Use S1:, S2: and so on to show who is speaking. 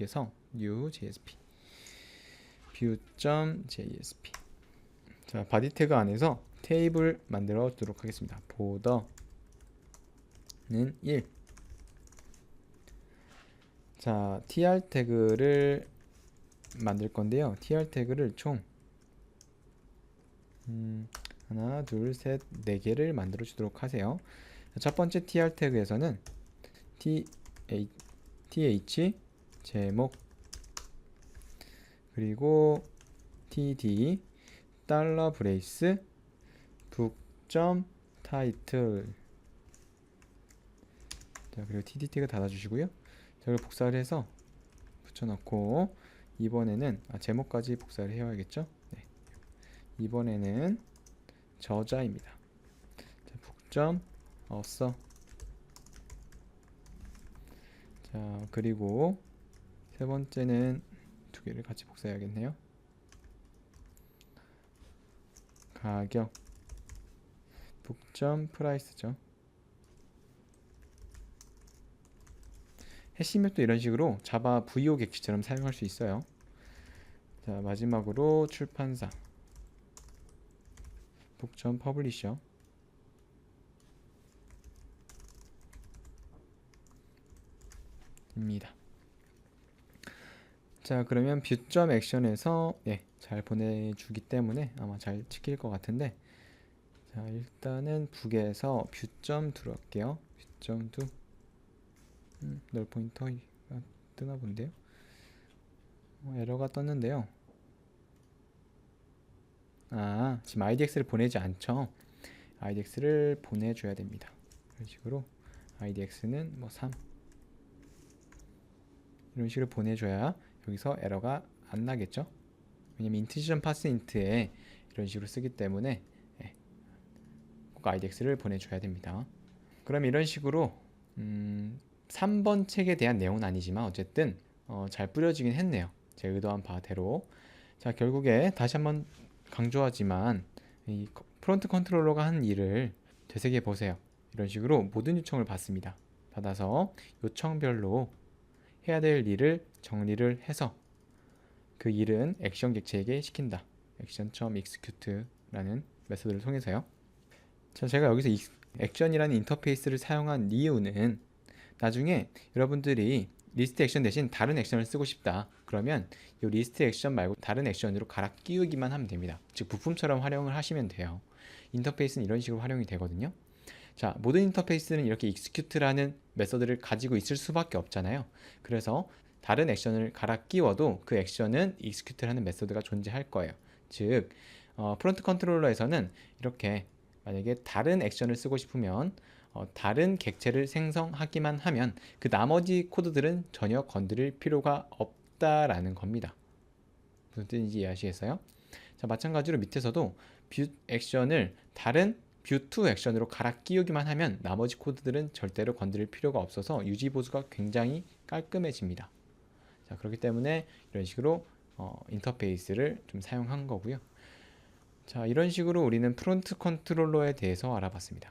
S1: 북에서 new JSP view.jsp 자 바디 태그 안에서 테이블 만들어 두도록 하겠습니다. 보더는 1 자, tr 태그를 만들 건데요. tr 태그를 총 음, 하나, 둘, 셋, 네 개를 만들어 주도록 하세요. 자, 첫 번째 tr 태그에서는 th, th 제목 그리고 td 달러 브레이스 북점 타이틀 자 그리고 td 태그 닫아주시고요. 자, 이걸 복사를 해서 붙여넣고 이번에는 아, 제목까지 복사를 해야겠죠? 네. 이번에는 저자입니다. 자, 북점 어서 자 그리고 세 번째는 두 개를 같이 복사해야겠네요. 가격 북점 프라이스죠. 해시맵도 이런 식으로 자바 VO 객지처럼 사용할 수 있어요. 자 마지막으로 출판사 북점 퍼블리셔 입니다. 자 그러면 뷰점 액션에서 예, 잘 보내주기 때문에 아마 잘 찍힐 것 같은데 자 일단은 북에서 뷰점 들어갈게요. 뷰점 두 음, 널 포인터가 뜨나 본데요. 어, 에러가 떴는데요. 아 지금 IDX를 보내지 않죠. IDX를 보내줘야 됩니다. 이런 식으로 IDX는 뭐 3. 이런 식으로 보내줘야 여기서 에러가 안 나겠죠? 왜냐면 인티전 파스 인트에 이런 식으로 쓰기 때문에 예, 꼭 IDX를 보내줘야 됩니다. 그럼 이런 식으로 음, 3번 책에 대한 내용은 아니지만 어쨌든 어, 잘 뿌려지긴 했네요. 제 의도한 바대로. 자 결국에 다시 한번 강조하지만 이 프론트 컨트롤러가 한 일을 되새겨 보세요. 이런 식으로 모든 요청을 받습니다. 받아서 요청별로 해야 될 일을 정리를 해서 그 일은 액션 객체에게 시킨다. action.execute라는 메소드를 통해서요. 자, 제가 여기서 액션이라는 인터페이스를 사용한 이유는 나중에 여러분들이 리스트 액션 대신 다른 액션을 쓰고 싶다. 그러면 이 리스트 액션 말고 다른 액션으로 갈아 끼우기만 하면 됩니다. 즉 부품처럼 활용을 하시면 돼요. 인터페이스는 이런 식으로 활용이 되거든요. 자, 모든 인터페이스는 이렇게 execute라는 메서드를 가지고 있을 수밖에 없잖아요. 그래서 다른 액션을 갈아 끼워도 그 액션은 execute라는 메서드가 존재할 거예요. 즉, 어, 프론트 컨트롤러에서는 이렇게 만약에 다른 액션을 쓰고 싶으면 어, 다른 객체를 생성하기만 하면 그 나머지 코드들은 전혀 건드릴 필요가 없다라는 겁니다. 무슨 뜻인지 이해하시겠어요? 자, 마찬가지로 밑에서도 뷰 액션을 다른 뷰2 액션으로 갈아 끼우기만 하면 나머지 코드들은 절대로 건드릴 필요가 없어서 유지 보수가 굉장히 깔끔해집니다. 자, 그렇기 때문에 이런 식으로 어, 인터페이스를 좀 사용한 거고요. 자, 이런 식으로 우리는 프론트 컨트롤러에 대해서 알아봤습니다.